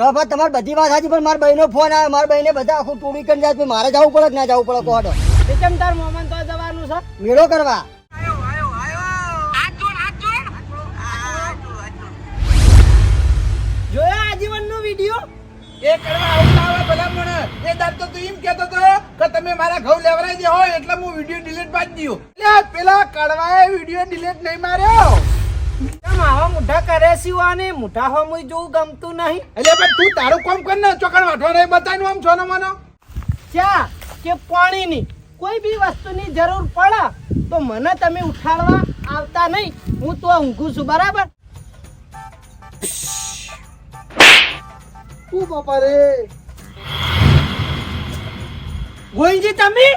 હવે ભાઈ તમારી બધી વાત સાચી પણ મારા બહેનો ફોન આવે મારા બહેને બધા આખું ટોળી કરીને જાય મારે જવું પડે કે ના જવું પડે? કોડો કેમ તાર મોમન તો જવાનું છે. મેળો કરવા. જોયો આજીવન નો વીડિયો એ કરવા આવતા આવે ભલા મને. એ દાદ તો તું એમ કહેતો તો કે તમે મારા ઘઉં લેવરાઈ દે હોય એટલે હું વીડિયો ડિલીટ પાડી દઉં એટલે પેલા કડવાએ વીડિયો ડિલીટ નહીં માર્યો. આવા મુઠા કરે સિવાને મુઠા હો મુઈ જોવું ગમતું નહીં. એટલે પણ તું તારું કામ કર ને ચોકડ વાઠો નહીં બતાવીને આમ છો ને મને? ચા કે પાણીની? કોઈ બી વસ્તુની જરૂર પડે તો મને તમે ઉઠાડવા આવતા નહીં. હું તો ઊંઘું છું બરાબર? તું બાપા રે? ગોવિંદજી તમે?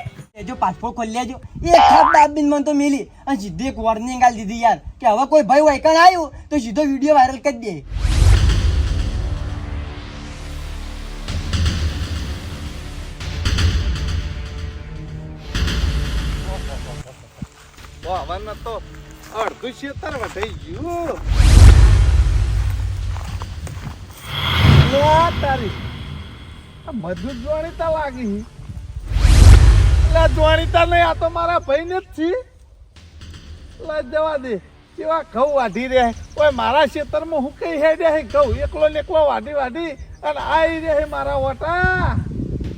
જો પાસપોર્ટ ખોલી લેજો. એક ખાપ દાબીને મને તો મિલી. અને સીધી એક વોર્નિંગ આલ દીધી યાર, કે હવે કોઈ ભાઈ વાયકણ આવ્યું, તો સીધો વીડિયો વાયરલ કરી દે. તો અડધું શેતર વટાઈ ગયું. તારી. આ જોડી તો લાગી એટલે જોણીતા નહીં, આ તો મારા ભાઈને જ છે. લે જવા દે. કેવા ઘઉં વાઢી રહે ઓય, મારા ખેતરમાં હું કઈ હે? રહે ઘઉં એકલો ને એકલો વાઢી વાઢી અને આઈ રહે મારા વટા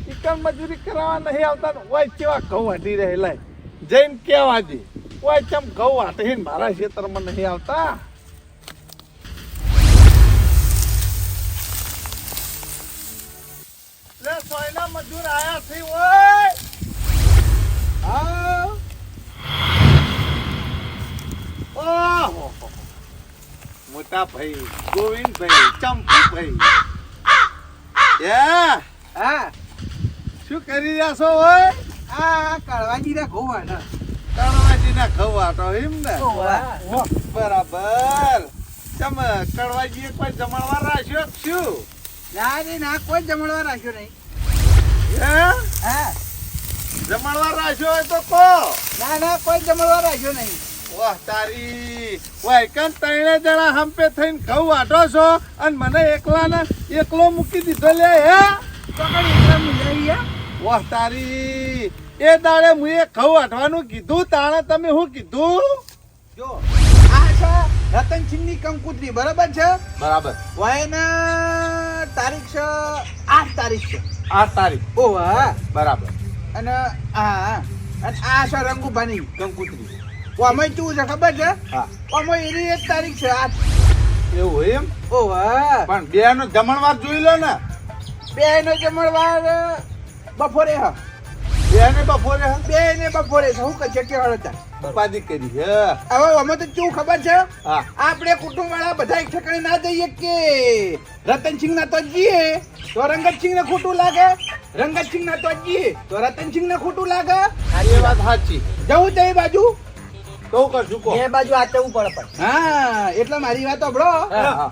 ચિકન મજૂરી કરાવવા નહીં આવતા ઓય, કેવા ઘઉં વાઢી રહે લાય જઈને કેવા દે. ઓય ચમ ઘઉં વાઢી મારા ખેતરમાં નહીં આવતા? લે, સોયના મજૂર આયા છે, ઓય. મોટા ભાઈ ગોવિંદભાઈ ચંપુભાઈ. હા. શું કરી રહ્યા છો હોય આ કળવાજી ના ઘઉં વાળા તો એમ ને? બરાબર. ચમ કડવાજીએ કોઈ જમણવા રાખ્યો શું? ના રે ના કોઈ જમણવા રાખ્યો નહીં. હે. હા જમણવાર રાખ્યો હોય તો કો ના ના કોઈ જમણવા રાખ્યો નહીં. વાહ તારી. વાય કન ત્રણે જણા હંપે થઈને ઘઉં વાટો છો અને મને એકલા ને એકલો મૂકી દીધો લે હે? વાહ તારી. એ દાડે હું એ ઘઉં વાટવાનું કીધું તાણે તમે શું કીધું? જો આ છે રતનસિંહની કંકુતરી બરાબર છે? બરાબર. વાયના તારીખ છે આઠ તારીખ છે. આઠ તારીખ. ઓ બરાબર. અને હા અને આ છે રંગુભાની કંકુતરી ઓમાં શું છે ખબર છે? ઓમાં એની એક તારીખ છે આ એવું એમ? ઓ હા. પણ બે નો જમણવાર જોઈ લો ને. બે નો જમણવાર બપોરે હા. બે ને બપોરે હા? બે ને બપોરે શું કહે કે કે હળતા ઉપાધિ કરી હે. હવે અમે તો શું ખબર છે? હા. આપણે કુટુંબ વાળા બધા એક ઠેકાણે ના જઈએ કે? રતનસિંહ ના તો જઈએ. તો રંગતસિંહ ને ખોટું લાગે? રંગતસિંહ ના તો જઈએ. તો રતનસિંહ ને ખોટું લાગે? એ વાત સાચી. જવું છે એ બાજુ? તો કરશું કો એ બાજુ આચવું પડે. પણ હા એટલે મારી વાત સાંભળો. હા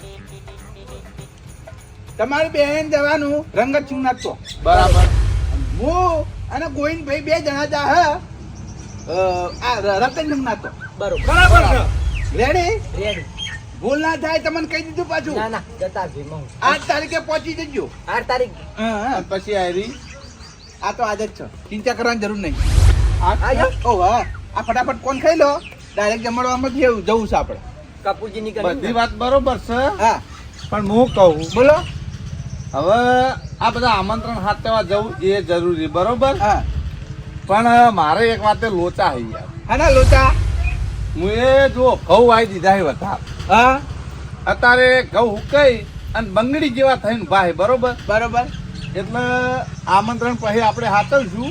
તમારી બેન જવાનું રંગતસિંહ ના તો બરાબર. હું અને ગોવિંદભાઈ બે જણા જા હે. આ રતન રતનસિંહ ના બરોબર. બરાબર રેડી રેડી ભૂલ ના થાય તમને કહી દીધું પાછું. ના ના જતા જ હું આઠ તારીખે પહોંચી જજો. આઠ તારીખ. હા હા. પછી આવી આ તો આજ જ છે. ચિંતા કરવાની જરૂર નહીં. ઓ હા. આ ફટાફટ કોણ ખાઈ લો? ડાયરેક્ટ જમાડવામાં જેવું જવું જવું છે આપણે. કપૂરજી ની બધી વાત બરોબર છે. હા. પણ હું કહું બોલો. હવે આ બધા આમંત્રણ હાથવા જવું એ જરૂરી બરોબર? હા. પણ મારે એક વાતે લોચા હઈ યાર. હાના લોચા? હું એ જો ઘઉં વાઈ દીધા હે વધાર. હા? અત્યારે ઘઉં હુકાઈ અને બંગડી જેવા થઈને ભાઈ બરોબર? બરોબર. એટલે આમંત્રણ પછી આપણે હાચવશું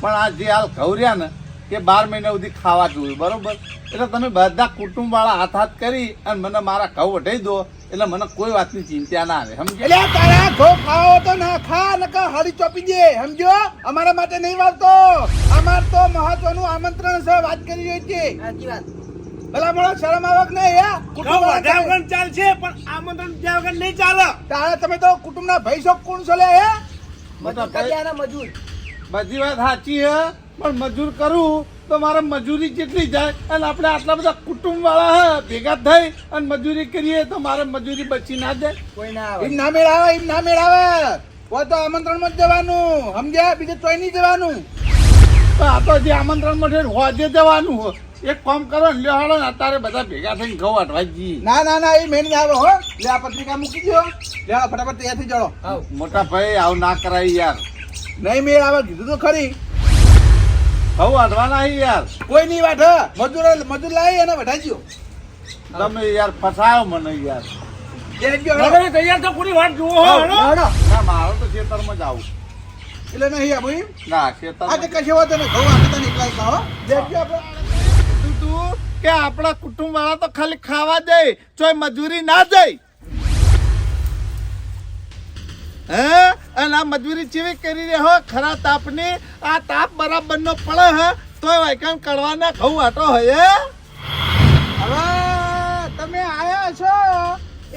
પણ આ જે હાલ ઘઉં રહ્યા ને કે બાર મહિના સુધી ખાવા જોઈએ બરોબર? એટલે તમે બધા કુટુંબ વાળા હાથ હાથ કરી અને મને મારા ઘઉં વઢાઈ દો. એટલે મને કોઈ વાતની ચિંતા ના આવે સમજે એટલે તારા ઘો ખાઓ તો ના ખા નકા હળી ચોપી દે સમજો અમારા માટે નહીં વાવતો. અમાર તો મહત્વનું આમંત્રણ છે વાત કરી રહી છે સાચી વાત. ભલા મળો શરમ આવક નહીં યા કુટુંબ વાળા ચાલશે પણ આમંત્રણ જ્યાં વગર નહીં ચાલે. તારા તમે તો કુટુંબના ભાઈ છો કોણ છો લે હે? મજૂર. બધી વાત સાચી હે પણ મજૂર કરું તો મારે મજૂરી કેટલી જાય અને આપણે આટલા બધા કુટુંબ વાળા ભેગા થઈ અને મજૂરી કરીએ તો મારે મજૂરી બચી ના જાય. કોઈ ના આવે. એમ ના મેળાવે એમ ના મેળાવે. કોઈ તો આમંત્રણમાં જ જવાનું. સમજ્યા? બીજે તોય નહીં જવાનું. તો આ તો જે આમંત્રણ મળે હોજે જવાનું હો. એક કામ કરો ને લ્યો હાલો ને અત્યારે બધા ભેગા થઈને ઘઉં અટવાઈ જઈએ ના ના ના એ મેન આવે હો. લે આ પત્રિકા મૂકી દો લે ફટાફટ તૈયાર થઈ મોટા ભાઈ આવું ના કરાય યાર. નહીં મેળ આવે કીધું તો ખરી. ઘઉં અટવાના હી યાર. કોઈ નહીં વાટ મજૂર મજૂર લાવી અને વઢાઈ ગયો તમે યાર ફસાયો મને યાર. લેજો તૈયાર તો પૂરી વાત જુઓ ના મારો તો ખેતરમાં જ આવું. એટલે નહીં એમ ના આજે કશો નહીં. ઘઉં આપણે તને એકલા એકલા હો. આપણે તું કે આપણા કુટુંબ વાળા તો ખાલી ખાવા જાય ચોય મજૂરી ના જાય હે? અને આ મજૂરી ચેવી કરી રહ્યો ખરા તાપની? આ તાપ બરાબર નો પડે હે તોય વાયકાન કડવાના ઘઉં આટો હે? હવે તમે આયા છો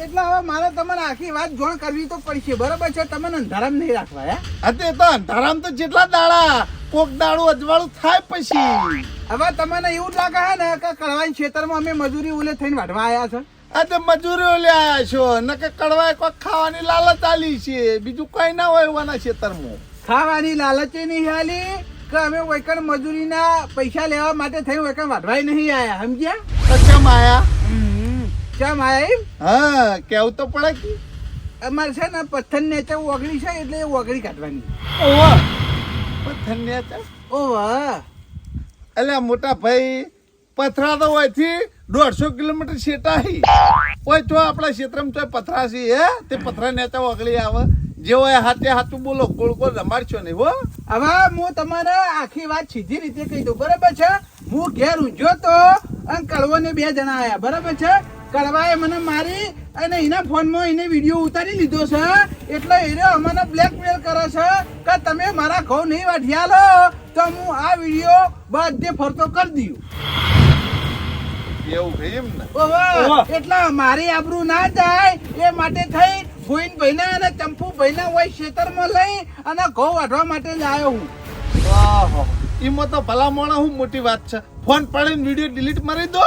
એટલે હવે મારે તમને આખી વાત જોણ કરવી તો પડશે. બરાબર છે? તમને અંધારામ નહીં રાખવા હે? અત્યારે તો અંધારામ તો જેટલા દાડા કોક દાડું અજવાળું થાય પછી. હવે તમને એવું જ લાગે હે ને કે કળવાની ખેતરમાં અમે મજૂરી ઉલે થઈને વાઢવા આયા છે? આ તો મજૂરીઓ લ્યા છો. નકે કડવાય કોક ખાવાની લાલચ આલી છે. બીજું કઈ ના હોય એવાના ખેતરમાં. ખાવાની લાલચે નહીં હાલી કે અમે વૈકણ મજૂરીના પૈસા લેવા માટે થઈને વૈકણ વાઢવાય નહીં આયા સમજ્યા? તો કેમ આયા? કેમ આયા એમ? હા કેવું તો પડે કે? અમારે છે ને પથ્થર નેચે ઓગળી છે એટલે એ ઓગળી કાઢવાની. પથ્થરને હતા. ઓહ. અલ્યા મોટા ભાઈ પથરા તો હોયથી દોઢસો કિલોમીટર શેટાઈ ઓય, તો આપણા ક્ષેત્રમાં તો પથરા છે, હે? તે પથરા નેતા ઓગળી આવે. જે હોય હાથે હાથું બોલો, ગોળ ગોળ રમાડશો નહીં, હો? હવે હું તમારે આખી વાત સીધી રીતે કહી દઉં, બરાબર છે? હું ઘેર ઊંઝો તો અને કડવો ને બે જણા આયા, બરાબર છે? કડવાએ મને મારી અને એના ફોનમાં એને વીડિયો ઉતારી લીધો છે, એટલે એને અમને બ્લેકમેલ કરે છે કે તમે મારા ઘઉં નહીં વાઢ્યા લો, તો હું આ વીડિયો બધે ફરતો કરી દઉં. એવું ભીમ ને. ઓહો, એટલે મારી આબરૂ ના જાય એ માટે થઈ ગોઈન ભાઈના અને ચંપુ ભાઈના હોય ખેતરમાં લઈ અને ઘઉં વાઢવા માટે જ આવ્યો હું. આહો ઈમાં તો ભલા મોણા હું મોટી વાત છે. ફોન પાડીને વીડિયો ડિલીટ મારી દો.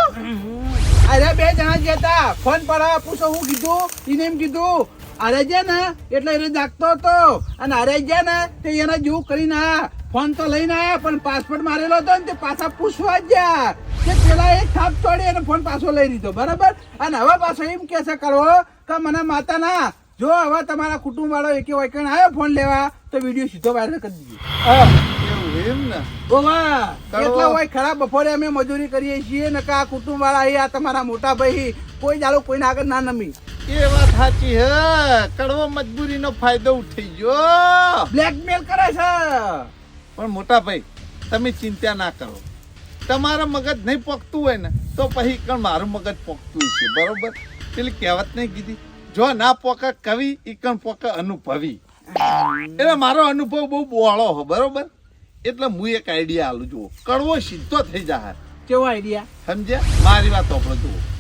અરે બે જણા ગયા હતા ફોન પર પૂછો હું કીધું એને એમ કીધું અરે છે ને એટલે એને જાગતો હતો. અને અરે ગયા ને તે એના જેવું કરીને આયા ફોન તો લઈને આયા પણ પાસપોર્ટ મારેલો હતો ને તે પાછા પૂછવા ગયા. કે પેલા એક થાપ ચોડી અને ફોન પાછો લઈ લીધો બરાબર? અને હવે પાછો એમ કે છે કરવો કે મને માતા ના જો હવે તમારા કુટુંબ વાળો એકે વાયકણ આવ્યો ફોન લેવા તો વીડિયો સીધો વાયરલ કરી દીધો. એમ ને? ઓવા કરો. હોય ખરાબ બપોરે અમે મજૂરી કરીએ છીએ ને આ કુટુંબ વાળા તમારા મોટા ભાઈ કોઈ દાડો કોઈને આગળ ના નમી. એ વાત સાચી હે. કડવો મજબૂરીનો ફાયદો ઉઠી ગયો. બ્લેકમેલ કરે છે. પણ મોટા ભાઈ તમે ચિંતા ના કરો. તમારા મગજ નહીં પોકતું હોય ને તો પછી કણ મારું મગજ પોકતું છે બરોબર? પેલી કહેવત નહીં કીધી? જો ના પોકે કવિ એ કણ પોકે અનુભવી. એટલે મારો અનુભવ બહુ બોળો હો બરોબર? એટલે હું એક આઈડિયા આલું જુઓ. કડવો સીધો થઈ જાય કેવો આઈડિયા સમજ્યા? મારી વાત આપણે જુઓ.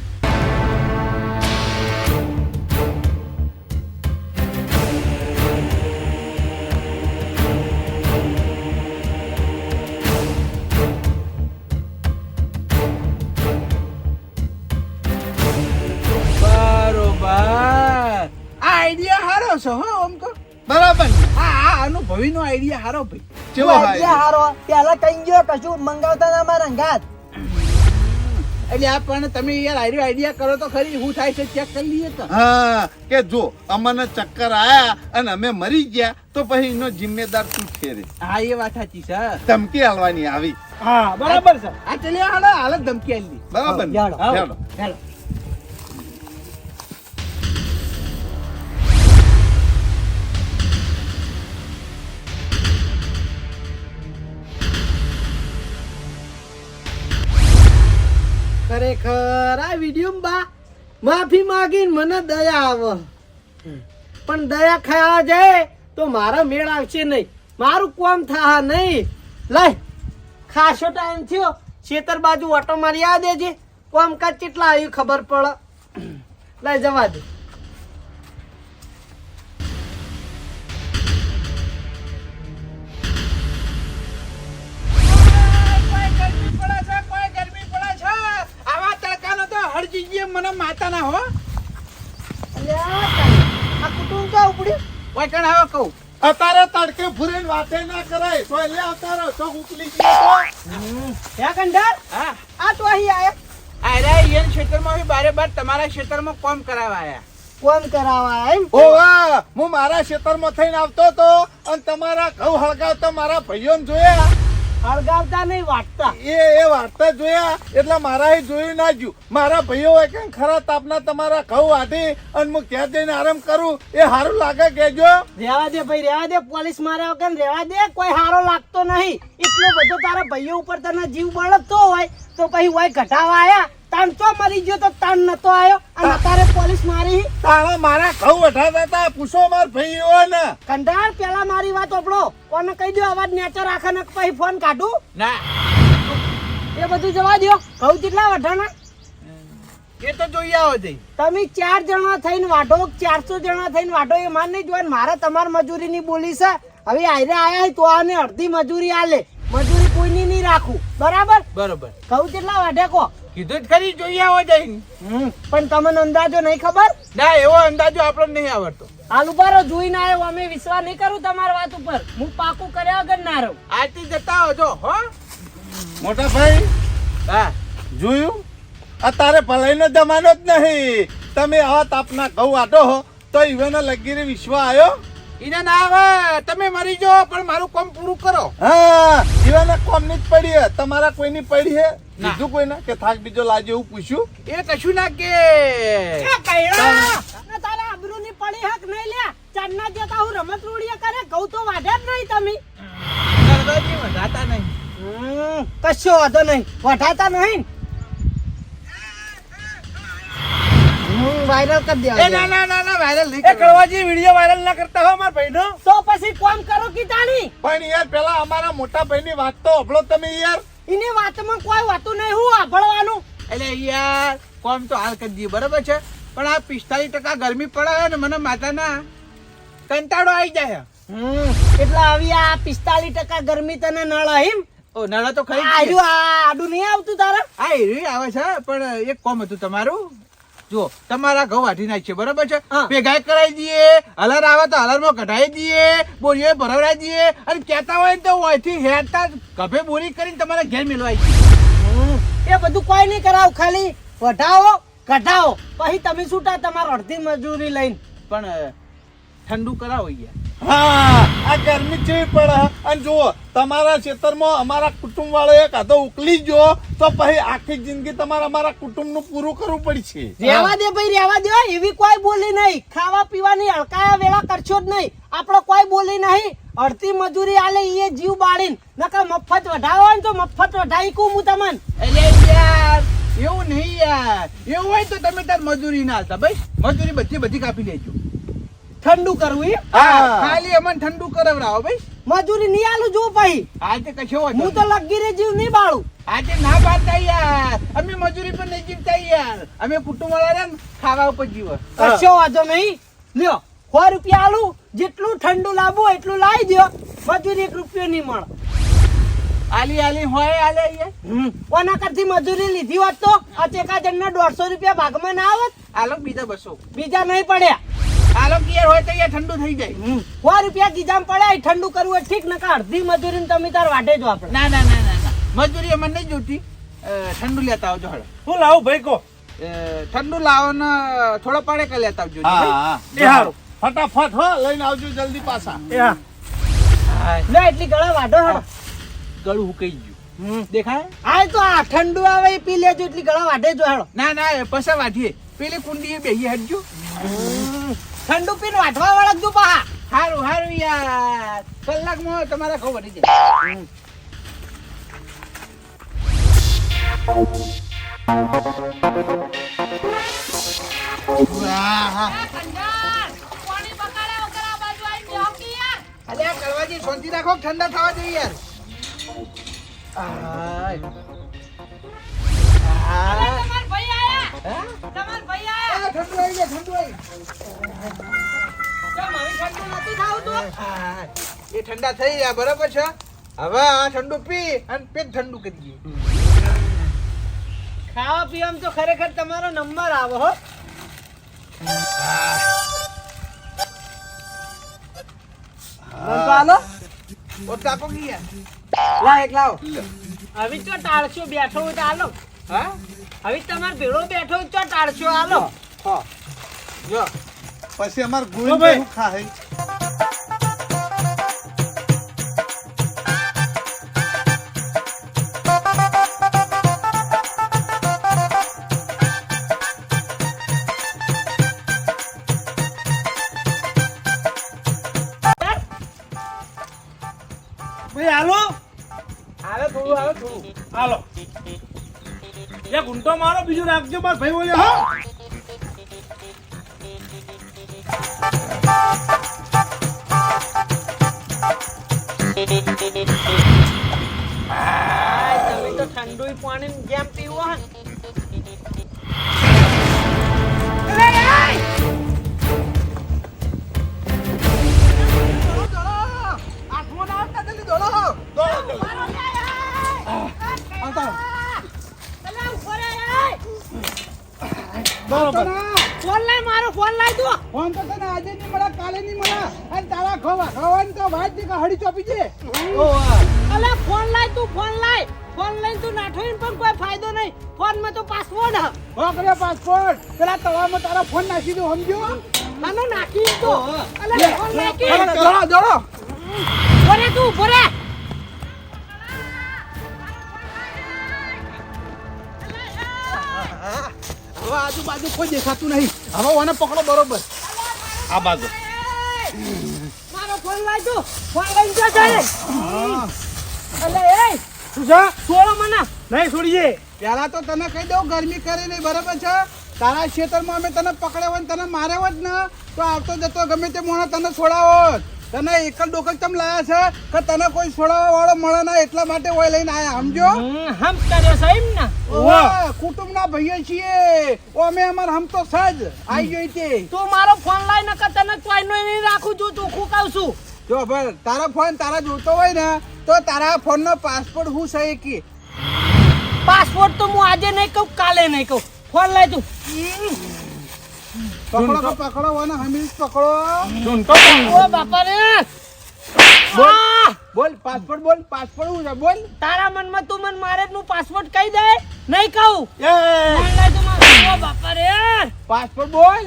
આઈડિયા હારો ભાઈ. કેવો આઈડિયા હારો? પેલા કઈ ગયો કશું મંગાવતા ના મારા અંગાત એટલે આ પણ તમે યાર આઈડિયા આઈડિયા કરો તો ખરી હું થાય છે ચેક કરી લઈએ તો. હા કે જો અમને ચક્કર આયા અને અમે મરી ગયા તો પછી એનો જિમ્મેદાર તું છે રે હા એ વાત સાચી છે. ધમકી હાલવાની આવી. હા બરાબર છે. આ ચલ્યા હાલો હાલ ધમકી આલી. બરાબર ચાલો ચાલો. ખરેખર આ વીડિયો બા, માફી માંગીને મને દયા આવે. પણ દયા ખાવા જાય તો મારા મેળ આવશે નહીં. મારું કોમ થા નહીં. લઈ, ખાસો ટાઈમ થયો. ખેતર બાજુ ઓટો મારી આ દેજે. કોમ કાજ કેટલા આવ્યું ખબર પડે. લઈ જવા દે. જોતા ના હો. આ કુટુંબ ક્યાં ઉપડી ઓય કણ આવો કહું? અતારે તડકે ફૂરીને વાતે ના કરાય તો એટલે અતારે તો ઉકલી ગયો. હે કંડર? હા. આ તો અહીં આયા. અરે યન ક્ષેત્રમાં બી બારે બાર તમારા ક્ષેત્રમાં કોમ કરાવવા આયા. કોમ કરાવવા એમ? ઓવા હું મારા ખેતરમાં થઈને આવતો તો અને તમારા ઘઉં હળગાવતો મારા ભાઈઓને જોયા. હળગાવતા નહીં વાટતા. એ એ વાર્તા જોયા? એટલે મારા એ જોયું ના જ્યું મારા ભાઈઓ હોય કે ખરા તાપના તમારા ઘઉં વાઢી અને હું ક્યાં જઈને આરામ કરું? એ સારું લાગે કેજો રેવા દે ભાઈ રહેવા દે. પોલીસ માર્યા વગર રહેવા દે? કોઈ સારો લાગતો નહીં. એટલો બધો તારા ભાઈઓ ઉપર તને જીવ બળતો હોય તો પછી હોય ઘટાવા આયા. તાન તો મરી ગયો તો તાન નતો આવ્યો અને તારે પોલીસ મારી? તારા મારા ઘઉં વઢાતા હતા પૂછો માર ભાઈ ને કંટાળ પેલા મારી વાત ઓપડો કોને કહી દો અવાજ નેચર રાખે ને પછી ફોન કાઢું? ના. એ બધું જવા દો ઘઉં કેટલા વઢાના એ તો જોઈ આવો જઈ. તમે ચાર જણા થઈને વાઢો ચારસો જણા થઈને વાઢો એ માન નહીં જોવાનું મારે તમારી મજૂરીની બોલી છે. હવે આયરે આયા તો આને અડધી મજૂરી આલે. મજૂરી કોઈની નહીં રાખું. બરાબર? બરોબર. ઘઉં કેટલા વાઢે કો કીધું જ ખરી જોઈ આવો જઈ પણ તમને અંદાજો નહીં ખબર? ના એવો અંદાજો આપણને નહીં આવડતો. હાલ ઉભારો જોઈને આવ્યો અમે વિશ્વાસ નહીં કરું તમારી વાત ઉપર. હું પાકું કર્યા વગર ના રહું. આરતી જતા હોજો હો. મોટા ભાઈ હા. જોયું? અત્યારે ભલાઈનો જમાનો જ નહીં. તમે આવા તાપના ઘઉં આટો હો તો ઈવન લગીરે વિશ્વ આવ્યો ઈને ના આવે તમે મરી જાઓ પણ મારું કામ પૂરું કરો. હા જીવાના કોમની જ પડી હે. તમારા કોઈની પડી હે? ના. કોઈ કોઈને કે થાક બીજો લાજે એવું પૂછ્યું? એ કશું ના કે. તારા કૈડા! ની આબરૂની પડી હક નહીં લ્યા. ચાંદના જતા હું રમત રૂડિયા કરે કહું તો વાઢે જ નહીં તમે. વધાતા નહીં. હમ, કશો વાંધો નહીં. વધાતા નહીં. હમ, વાયરલ કરી દેવા એ ના ના ના ના વાયરલ નહીં એ કળવાજી વીડિયો વાયરલ ના કરતા હો મારા ભાઈનો. તો પછી કોમ કરો કીધાની પણ યાર પેલા અમારા મોટા ભાઈની વાત તો હભળો તમે યાર. એની વાતમાં કોઈ વાતું નહીં હું સાંભળવાનું. એટલે યાર કોમ તો હાલ કરી દઈએ બરાબર છે? પણ આ પિસ્તાલીસ ટકા ગરમી પડે ને મને માતાના કંટાળો આવી જાય. હમ, એટલે આવી આ પિસ્તાલીસ ટકા ગરમી તને નળ હિમ ઓ નળા તો ખરી આ આડું નહીં આવતું તારા? હા એ આવે છે પણ એક કોમ હતું તમારું. જો તમારા ઘઉં વાટી નાખીએ બરાબર છે. ભેગા કરાવી દઈએ હલર આવે તો હલરમાં કઢાવી દઈએ બોરીઓ ભરવડાવી દઈએ અને કહેતા હોય ને તો ઓયથી હેરતા ગભે બોરી કરીને તમારા ઘેર દઈએ. એ બધું કોઈ નહીં કરાવ ખાલી વઢાવો કઢાવો પછી તમે છૂટા તમારા અડધી મજૂરી લઈને પણ ઠંડુ કરાવો ગયા હા આ ગરમી છે પડે? અને જુઓ તમારા ખેતરમાં અમારા કુટુંબ વાળો એક આધો ઉકલી ગયો તો પછી આખી જિંદગી તમારે અમારા કુટુંબનું પૂરું કરવું પડશે. રેવા દે ભાઈ રેવા દે. એવી કોઈ બોલી નહીં. ખાવા પીવાની અળકાયા વેળા કરશો જ નહીં. આપણો કોઈ બોલી નહીં. અડધી મજૂરી આલે એ જીવ બાળીને. નકર મફત વઢાવો ને તો મફત વઢાઈ કું હું તમને? એટલે યાર એવું નહીં યાર. એવું હોય તો તમે તાર મજૂરી ના હાલતા. ભાઈ મજૂરી બધી બધી કાપી લેજો. ઠંડુ કરવું? હા. ખાલી અમને ઠંડુ કરાવડાવો ભાઈ. મજૂરી નહીં આલું જો ભાઈ. આજે કશો હું તો લગીરે જીવ નહીં બાળું. આજે ના પાડતા યાર અમે મજૂરી પર નહીં જીવતા યાર અમે કુટુંબ વાળા ને ખાવા ઉપર જીવ. કશો વાંધો નહીં. લ્યો સો રૂપિયા આલું. જેટલું ઠંડુ લાવવું એટલું લાવી દો મજૂરી એક રૂપિયો નહીં મળે. આલી આલી હોય આલે કોના કરતી મજૂરી લીધી હોત તો? આ ચેકાજણ ના દોઢસો રૂપિયા ભાગમાં ના આવત. આલો બીજા બસો. બીજા નહીં પડ્યા. આલો યાર હોય તો એ ઠંડુ થઈ જાય. સો રૂપિયા ગીજામ પડે એ ઠંડુ કરવું હોય ઠીક નકા અડધી મજૂરી તમે તાર વાટે જો આપણે ના ના ના ના ના. મજૂરી અમને નહીં જોતી ઠંડુ લેતા આવજો હળો હું લાવું ભાઈ કો ઠંડુ લાવો ને થોડો પડે કે લેતા આવજો હા હા. ફટાફટ હો લઈને આવજો જલ્દી પાછા. એ હા. હા, એટલી ગળા વાઢો હળો ગળું હુકાઈ ગયું. દેખાય? આ તો આ ઠંડુ આવે એ પી લેજો એટલી ગળા વાઢે જો હેળો ના ના એ પછા વાઢીએ. પેલી કુંડી બેહી હટજો ઠંડુ પીને વાટવા વાળા જો પા હારું હારું યાર. કલાકમાં તમારા ખબર પડી જાય. અલ્યા કડવાજી શાંતિ રાખો ઠંડા થવા જોઈએ યાર. આય. આય. હા? આ ઠંડુ આવી જાય ઠંડુ આવી એ ઠંડા થઈ ગયા બરાબર છે? હવે આ ઠંડુ પી અને પેટ ઠંડુ કરી દઈએ. ખાવા પીવામાં તો ખરેખર તમારો નંબર આવો હો. મને આલો ઓ ટાકો ગયા લા એક લાવો. હવે તો ટાળશો બેઠો હોય તો હાલો. હા? હવે તમારે ભેળો બેઠો હોય તો ટાળશો હાલો. હા. જો પછી અમાર. શું ખાય ભાઈ. હાલો. હાલો થોડું હાલો થોડું. હાલો. એક ઊંટો મારો બીજું રાખજો પણ ભાઈ બોલ્યો હા. બરોબર. ફોન લાય મારો ફોન લાય તું. ફોન તો તને આજે નહીં મળે કાલે નહીં મળે. અને તારા ખવા ખવાની તો વાત કે હળી ચોપી છે? અલે ફોન લાય તું ફોન લાય. ફોન લઈને તું નાઠો ને પણ કોઈ ફાયદો નહીં. ફોનમાં તો પાસવર્ડ હ. વાપરે પાસવર્ડ પેલા તવામાં તારા ફોન નાખી દો સમજો આનો નાખી તો અલે ફોન નાખી. તું હવે આજુબાજુ કોઈ દેખાતું નહીં. હવે ઓને પકડો બરોબર. આ બાજુ. મારો ફોન તું ફોન લઈને જો જાય. અલે એ. છે? છોડો મને. નહીં છોડીએ. પેલા તો તને કહી દઉં ગરમી કરે નહીં બરાબર છે? તારા ક્ષેત્રમાં અમે તને પકડ્યો હોય ને તને માર્યો હોત ને તો આવતો જતો ગમે તે મોણો તને છોડાવો તને એકલ દોકલ ચમ લાયા છે? કે તને કોઈ છોડાવા વાળો મળે ના એટલા માટે ઓય લઈને આયા સમજો? હમ કરે સાહેબ ને? કુટુંબ કુટુંબના ભાઈએ છીએ. ઓ અમે અમાર હમ તો સજ આઈ ગઈ તે. તું મારો ફોન લાય કે તને ચોઈનો નહીં રાખું છું ચોખ્ખું કહું છું. જો ભાઈ તારા ફોન તારા જોતો હોય ને તો તારા ફોનનો પાસપોર્ટ હું સહી કે? પાસપોર્ટ તો હું આજે નહીં કહું કાલે નહીં કહું. ફોન લાય તું. પકડો તો પકડો હોય ને હમીર પકડો ઓ બાપા રે બોલ. બોલ પાસપોર્ટ બોલ પાસપોર્ટ હું છે? બોલ. તારા મનમાં તું મને મારે નું પાસપોર્ટ કહી દે. નહીં કહું. એ. ઓ બાપા રે પાસપોર્ટ બોલ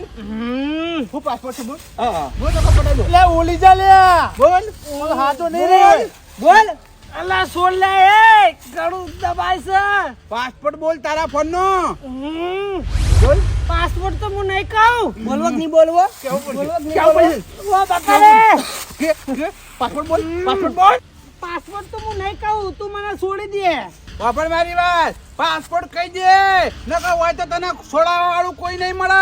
હું પાસપોર્ટ છે બોલ? હા બોલ તો પકડાઈ દો. લે ઓલી જા લે. બોલ. ઓલ હાથો નહીં રે. બોલ. અલા સોલ લે એ. ગળું દબાય છે. પાસપોર્ટ બોલ તારા ફોન નો પાસપોર્ટ તો હું નહીં કહું. બોલવો નહીં બોલવો? કેવું બોલવો નહીં કેવું બોલવો? પડશે? પાસપોર્ટ બોલ પાસપોર્ટ બોલ. પાસપોર્ટ તો હું નહીં કહું તું મને છોડી દે. વાપર મારી વાત. પાસપોર્ટ કહી દે. નકર હોય તો તને છોડાવવા વાળું કોઈ નહીં મળે.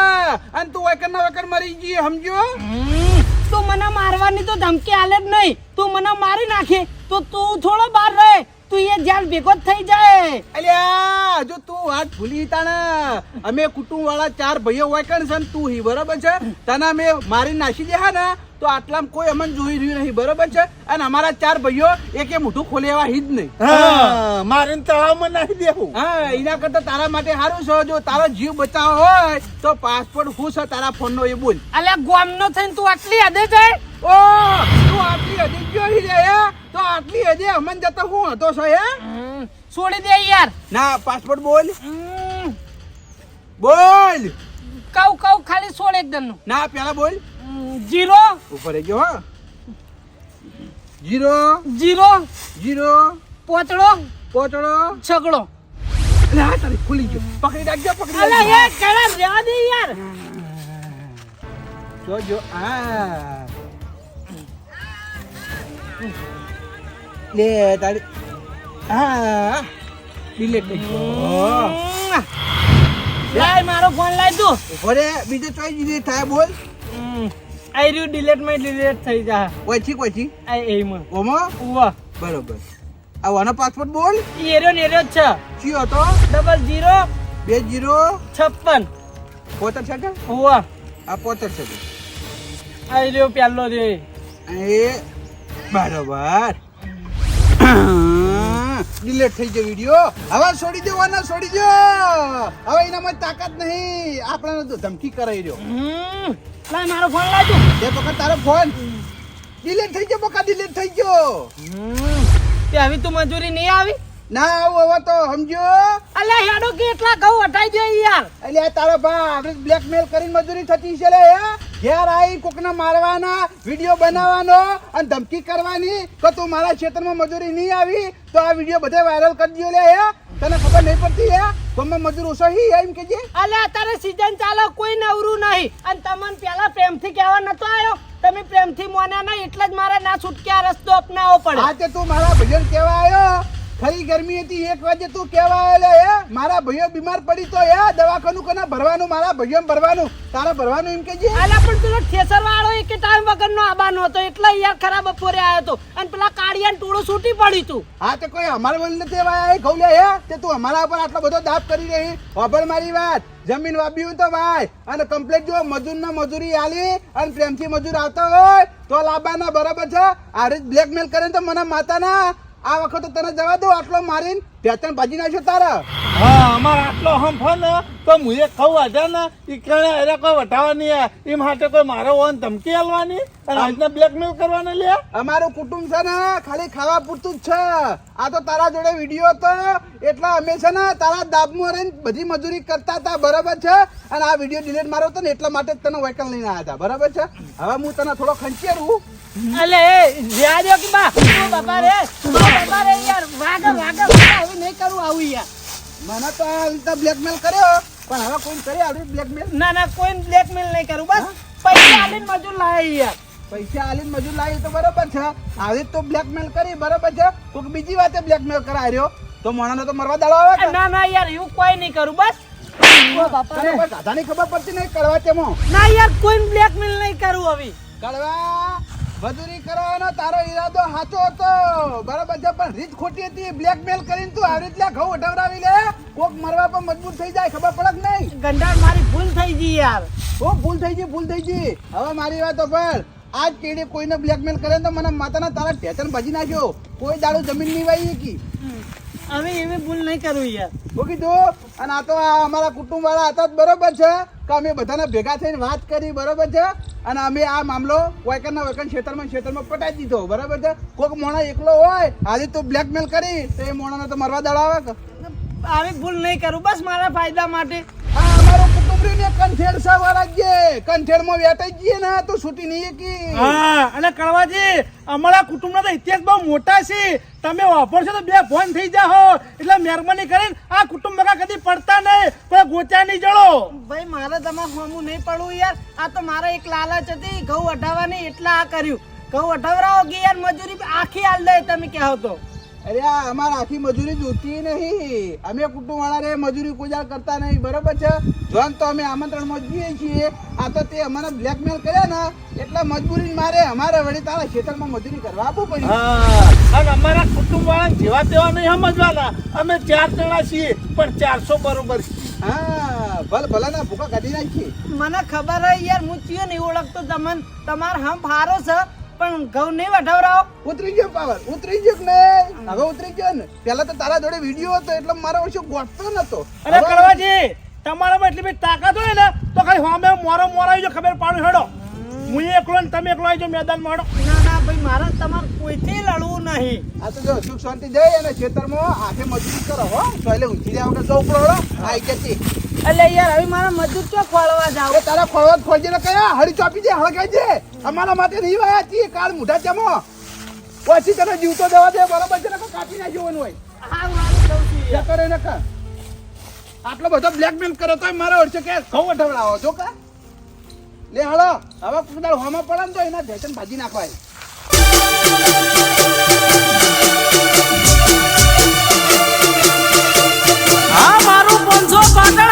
અને તું વૈકર ના વૈકર મરી જઈએ સમજો હમ. તું મને મારવાની તો ધમકી આલે જ નહીં. તું મને મારી નાખે. તો તું થોડો બહાર રહે. તું એ જાન ભેગો થઈ જાય. અલ્યા, જો તું વાત ભૂલી તાણે અમે કુટુંબ વાળા ચાર ભાઈઓ હોય કણ છે તું હી બરોબર છે? તને અમે મારી નાખી દે ને. તો આટલામાં કોઈ અમને જોઈ રહ્યું નહીં બરોબર છે? અને અમારા ચાર ભાઈઓ એક મોઢું ખોલે એવા હી જ નહીં. હા મારે તળાવમાં નાખી દેવું. હા એના કરતા તારા માટે સારું છે. જો તારો જીવ બચાવો હોય તો પાસપોર્ટ શું છે તારા ફોનનો એ બોલ. અલ્યા ગોમનો થઈને તું આટલી હદે જાય? ઓ તું આટલી હજી જોઈ રે હે? તો આટલી હદે અમન જતો હું હતો છો હે. છોડી દે યાર. ના પાસપોર્ટ બોલ. હમ. બોલ. કઉ કઉ ખાલી છોડ એકદમનું ના પેલા બોલ. જીરો. ઉપર ગયો હા. જીરો. જીરો. જીરો. પોતળો. પોચડો છગડો. હા તારી ખુલી ગયો. પકડી રાખજો પકડી રાખજો. એ કડા રહેવા દે યાર. જો જો આ. લે તારી. હા. ડિલેટ ગયો લાય મારો ફોન લાય તું. ઉપર બીજે ચોઈ દીધી થાય બોલ. આઈ રહ્યું ડિલેટમાં ડિલેટ થઈ જા ઓછી ઓછી આ એમાં. ઓમો? ઉવા. બરોબર. આ વાનો પાસપોર્ટ બોલ. એરો ને એરો છે. કયો હતો ડબલ જીરો બે જીરો છપ્પન. પોતર છે કે? ઉવા. આ પોતર છે આઈ રહ્યો પહેલો રે એ બરોબર. ડિલેટ થઈ ગયો વીડિયો હવે છોડી દેવાના છોડી દો હવે એનામાં તાકાત નહીં. આપણે તો ધમકી કરાઈ રહ્યો. હમ, લાય મારો ફોન લાવજો બે વખત તારો ફોન ડિલેટ થઈ ગયો બકા ડિલેટ થઈ ગયો. તે હવે તું મજૂરી નહીં આવી? ના આવું હવે તો સમજો. અલ્યા હેડો કેટલા ઘઉં હટાઈ દે યાર. અલે તારો ભા આપણે બ્લેકમેલ કરીને મજૂરી થતી છે લે હે? ઘેર આવી કોકને મારવાના વીડિયો બનાવવાનો અને ધમકી કરવાની કે તું મારા ક્ષેત્રમાં મજૂરી નહીં આવી તો આ વીડિયો બધે વાયરલ કરી દો લે હે? તને ખબર નહીં પડતી હે? ગમે મજૂર ઓછો હી એમ કેજે અલ્યા અત્યારે સીઝન ચાલે કોઈ નવરું નહીં. અને તમને પેલા પ્રેમથી કહેવા નતો આવ્યો તમે પ્રેમથી મોન્યા નહીં એટલે જ મારે ના છૂટક્યા રસ્તો અપનાવવો પડે. આજે તું મારા ભજન કહેવા આવ્યો ખરી ગરમી હતી એક વાગે તું કેવા આવેલો હે મારા ભાઈઓ બીમાર પડી તો હે દવાખાનું કોને ભરવાનું મારા ભાઈઓ ભરવાનું તારા ભરવાનું એમ કેજે આલા પણ પેલો ઠેસર વાળો એક ટાઈમ વગરનો આબાનો હતો એટલે યાર ખરાબ બપોરે આવ્યો હતો અને પેલા કાળિયાને ટોળો છૂટી પડી તું. હા તો કોઈ અમારા વલ નથી વાય ઘઉં લે હે તે તું અમારા ઉપર આટલો બધો દાપ કરી રહી વાપર મારી વાત. જમીન વાપ્યું તો ભાઈ અને કમ્પ્લેટ જો મજૂર ના મજૂરી આલી અને પ્રેમથી મજૂર આવતા હોય તો લાવવાના બરાબર છે. આ રીત બ્લેકમેલ કરે ને તો મને માતાના આ વખતે તને જવા દો આટલો મારીને ત્યાં ભાજી નાખ્યો તારા. હા, અમારે આટલો હમ ને, તો હું એ કહું હતા ને એ કણે અરે કોઈ વટાવાની એ માટે કોઈ મારો ઓન ધમકી આલવાની? આજને બ્લેકમેલ કરવાને લે અમારું કુટુંબ છે ને ખાલી ખાવા પૂરતું જ છે. આ તો તારા જોડે વીડિયો હતો. એટલા અમે છે ને તારા દાબમાં રહીને બધી મજૂરી કરતા હતા બરાબર છે? અને આ વીડિયો ડિલીટ મારો હતો ને એટલા માટે જ તને વાયકલ લઈને આવ્યા હતા બરાબર છે? હવે હું તને થોડો ખંચેરું. અલે જ્યાં દો કે બા? બાપા રે બાપા રે યાર વાગે વાગે હવે નહીં કરું આવું યાર. મને તો આ રીતે બ્લેકમેલ કર્યો. પણ હવે કોઈ કરે આવી બ્લેકમેલ ના ના કોઈ બ્લેકમેલ નહીં કરું બસ. પૈસા આલીને મજૂર લાય યાર. પૈસા આલીને મજૂર લાવી તો બરોબર છે આવી તો બ્લેકમેલ કરી બરાબર છે કોઈક બીજી વાતે બ્લેકમેલ કરાયો તો મોણાનો તો મરવા દાડો આવે ના ના યાર એવું કોઈ નહીં કરું બસ દાદાની ખબર પડતી નહીં કડવા તેમાં ના યાર કોઈ બ્લેકમેલ નહીં કરું હવે કડવા મજૂરી કરવાનો તારો ઈરાદો સાચો હતો બરાબર છે પણ રીત ખોટી હતી બ્લેકમેલ કરીને તું આવી રીતે ઘઉં ઉઠાવડાવી લે કોક મરવા પર મજબૂર થઈ જાય ખબર પડે નહીં ગંડાળ મારી ભૂલ થઈ ગઈ યાર ઓ ભૂલ થઈ ગઈ ભૂલ થઈ ગઈ હવે મારી વાતો પર આજ કેડી કોઈને બ્લેકમેલ કરે તો મને માતાના તારા ઠેતન ભજી નાખ્યો. કોઈ દાડો જમીન નહીં વાઈ કી હવે એવી ભૂલ નહીં કરું યાર. શું કીધું અને આ તો અમારા કુટુંબ વાળા હતા જ બરોબર છે? કે અમે બધાને ભેગા થઈને વાત કરી બરોબર છે? અને અમે આ મામલો વાયકરના વાયકર ક્ષેત્રમાં ક્ષેત્રમાં પટાઈ દીધો બરાબર છે? કોઈક મોણા એકલો હોય આજે તું બ્લેકમેલ કરી તો એ મોણાને તો મરવા દડાવે કે? આવી ભૂલ નહીં કરું બસ મારા ફાયદા માટે. આ અમારો કુટુંબ ને કંઠેડ સા વાળા કંઠેડમાં વેટાઈ જઈએ ને તો છૂટી નહીં કી હા અને કડવાજી અમારા કુટુંબના તો ઇતિહાસ બહુ મોટા છે. તમે વાપરશો તો બે ફોન થઈ જાઓ એટલે મહેરબાની કરીને આ કુટુંબ બગા કદી પડતા નહીં. પણ ગોચા નહીં જડો ભાઈ મારે તમારે હોમું નહીં પડવું યાર. આ તો મારે એક લાલચ હતી. ઘઉં અઢાવવાની એટલે આ કર્યું. ઘઉં અઢાવરાવો કે યાર મજૂરી આખી હાલ દે તમે કહો તો. અરે આ અમારે આખી મજૂરી જોતી નહીં. અમે કુટુંબ વાળા રે મજૂરી કોઈ કરતા નહીં બરોબર છે? જોન તો અમે આમંત્રણ જઈએ છીએ. આ તો તે અમારે બ્લેકમેલ કર્યા ને એટલે મજબૂરી મારે અમારે વળી તારા ખેતરમાં મજૂરી કરવા આપવું પડ્યું. અને અમારા કુટુંબ વાળા જેવા તેવા નહીં સમજવાના. અમે ચાર જણા છીએ પણ ચારસો બરોબર હા ભલ ભલાના ભૂકા કાઢી નાખીએ. મને ખબર હે યાર હું ચીયો નહીં ઓળખતો તમને. તમાર હમ ફારો છે. પણ ઘઉં નહીં વઢાવરાવ ઉતરી ગયો પાવર ઉતરી ગયો ને હવે ઉતરી ગયો ને. પેલા તો તારા જોડે વીડિયો હતો એટલે મારો ઓછો ગોઠતો નતો. અને કડવાજી તમારામાં એટલી બધી તાકાત હોય ને તો ખાલી હોમે મોરો મોરો આવી જો ખબર પાડું હેડો. હું એકલો ને તમે એકલો આવી જાઓ મેદાનમાં હેડો. ના ના ભાઈ મારે તમારે કોઈથી લડવું નહીં. આ તો જો સુખ શાંતિ જઈ અને ખેતરમાં હાથે મજૂરી કરો હો. તો એટલે ઉઠી રહ્યા વગર જવું પડો આઈ કેતી એટલે યાર હવે મારા મજૂર ક્યાં ખોળવા જાવ? તારા ખોળવા ખોળજે ને કયા? હળી ચોપી જે હળગાઈ જે અમારા માટે નહીં વાયા છીએ કાલ મુઢા ચમો. પછી તને જીવતો દેવા દે બરાબર છે કાપી ના જોવાનું હોય. હા હું જતો રહે નકા આટલો બધો બ્લેકમેલ કરો તો મારે ઓળશે કે ઘઉં અઠવડાવો છો કા. લે હાલો હવે કુદાળ હોમાં પડે ને તો એના ઢેસન ભાજી નાખવાય. હા મારું પંચો કાઢે